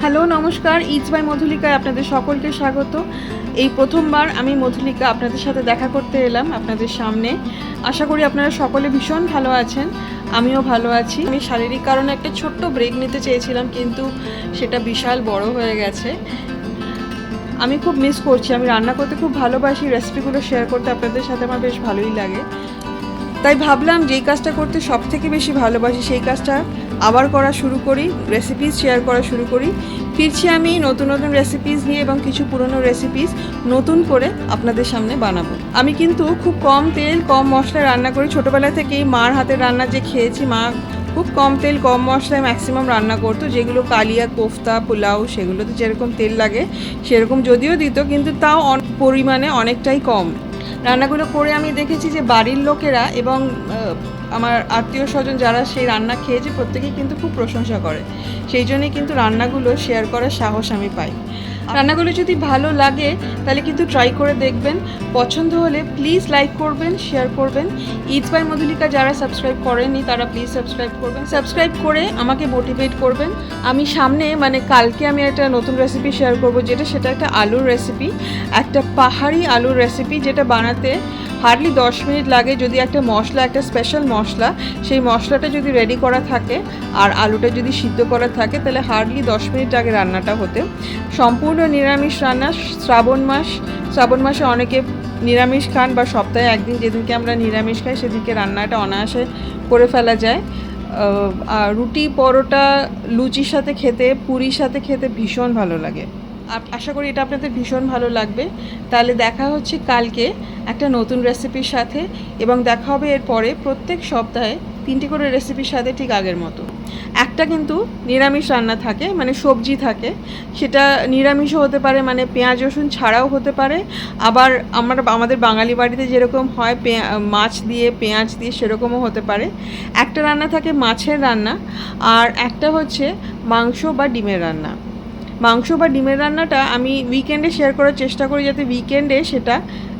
Hello, নমস্কার it's by মধুলিকায় আপনাদের সকলকে স্বাগত। এই প্রথমবার আমি মধুলিকা আপনাদের সাথে দেখা করতে এলাম আপনাদের সামনে। আশা করি আপনারা সকলে ভীষণ ভালো আছেন, আমিও ভালো আছি। আমি শারীরিক কারণে একটা ছোট্ট ব্রেক নিতে চেয়েছিলাম, কিন্তু সেটা বিশাল বড় হয়ে গেছে। আমি খুব মিস করছি, আমি রান্না করতে খুব ভালোবাসি রেসিপিগুলো শেয়ার করতে আপনাদের সাথে আমার বেশ ভালোই লাগে। তাই ভাবলাম যেই কাজটা করতে সব থেকে বেশি ভালোবাসি, সেই কাজটা আবার করা শুরু করি রেসিপিস শেয়ার করা শুরু করি। ফিরছি আমি নতুন নতুন রেসিপিস নিয়ে এবং কিছু পুরনো রেসিপিস নতুন করে আপনাদের সামনে বানাবো। আমি কিন্তু খুব কম তেল, কম মশলা রান্না করি। ছোটোবেলা থেকেই মার হাতের রান্না যে খেয়েছি, মা খুব কম তেল, কম মশলায় ম্যাক্সিমাম রান্না করতো। যেগুলো কালিয়া, কোফতা, পোলাও, সেগুলোতে যেরকম তেল লাগে, সেরকম যদিও দিত, কিন্তু তাও পরিমাণে অনেকটাই কম। রান্নাগুলো করে আমি দেখেছি যে বাড়ির লোকেরা এবং আমার আত্মীয় স্বজন যারা সেই রান্না খেয়েছে প্রত্যেকেই কিন্তু খুব প্রশংসা করে। সেই জন্যই কিন্তু রান্নাগুলো শেয়ার করার সাহস আমি পাই। রান্নাগুলো যদি ভালো লাগে, তাহলে কিন্তু ট্রাই করে দেখবেন। পছন্দ হলে প্লিজ লাইক করবেন শেয়ার করবেন। ইটস বাই মধুলিকা যারা সাবস্ক্রাইব করেনি তারা প্লিজ সাবস্ক্রাইব করবেন। সাবস্ক্রাইব করে আমাকে মোটিভেট করবেন। আমি সামনে মানে কালকে আমি একটা নতুন রেসিপি শেয়ার করব, যেটা সেটা একটা আলুর রেসিপি একটা পাহাড়ি আলুর রেসিপি যেটা বানাতে হার্ডলি দশ মিনিট লাগে। যদি একটা মশলা, একটা স্পেশাল মশলা, সেই মশলাটা যদি রেডি করা থাকে, আর আলুটা যদি সিদ্ধ করা থাকে, তাহলে হার্ডলি দশ মিনিট আগে রান্নাটা হতে। সম্পূর্ণ নিরামিষ রান্না, শ্রাবণ মাস। শ্রাবণ মাসে অনেকে নিরামিষ খান বা সপ্তাহে একদিন যেদিনকে আমরা নিরামিষ খাই, সেদিনকে রান্নাটা অনায়াসে করে ফেলা যায়। আর রুটি, পরোটা, লুচির সাথে খেতে, পুরীর সাথে খেতে ভীষণ ভালো লাগে। আশা করি এটা আপনাদের ভীষণ ভালো লাগবে। তাহলে দেখা হচ্ছে কালকে একটা নতুন রেসিপির সাথে এবং দেখা হবে এরপরে প্রত্যেক সপ্তাহে তিনটি করে রেসিপির সাথে ঠিক আগের মতো। একটা কিন্তু নিরামিষ রান্না থাকে মানে সবজি থাকে। সেটা নিরামিষও হতে পারে মানে পেঁয়াজ, রসুন ছাড়াও হতে পারে। আবার আমার আমাদের বাঙালি বাড়িতে যেরকম হয় মাছ দিয়ে, পেঁয়াজ দিয়ে সেরকমও হতে পারে। একটা রান্না থাকে মাছের রান্না, আর একটা হচ্ছে মাংস বা ডিমের রান্না। মাংস বা ডিমের রান্নাটা আমি উইকেন্ডে শেয়ার করার চেষ্টা করি, যাতে উইকেন্ডে সেটা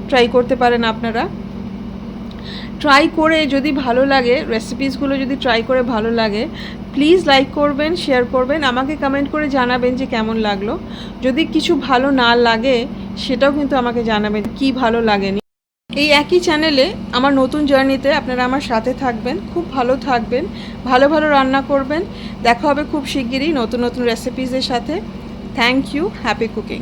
ট্রাই করতে পারেন আপনারা। ট্রাই করে যদি ভালো লাগে রেসিপিসগুলো যদি ট্রাই করে ভালো লাগে প্লিজ লাইক করবেন শেয়ার করবেন, আমাকে কমেন্ট করে জানাবেন যে কেমন লাগল। যদি কিছু ভালো না লাগে, সেটাও কিন্তু আমাকে জানাবেন কি ভালো লাগেনি। এই একই চ্যানেলে আমার নতুন জার্নিতে আপনারা আমার সাথে থাকবেন, খুব ভালো থাকবেন, ভালো ভালো রান্না করবেন। দেখা হবে খুব শিগগিরই নতুন নতুন রেসিপিসের সাথে। Thank you happy cooking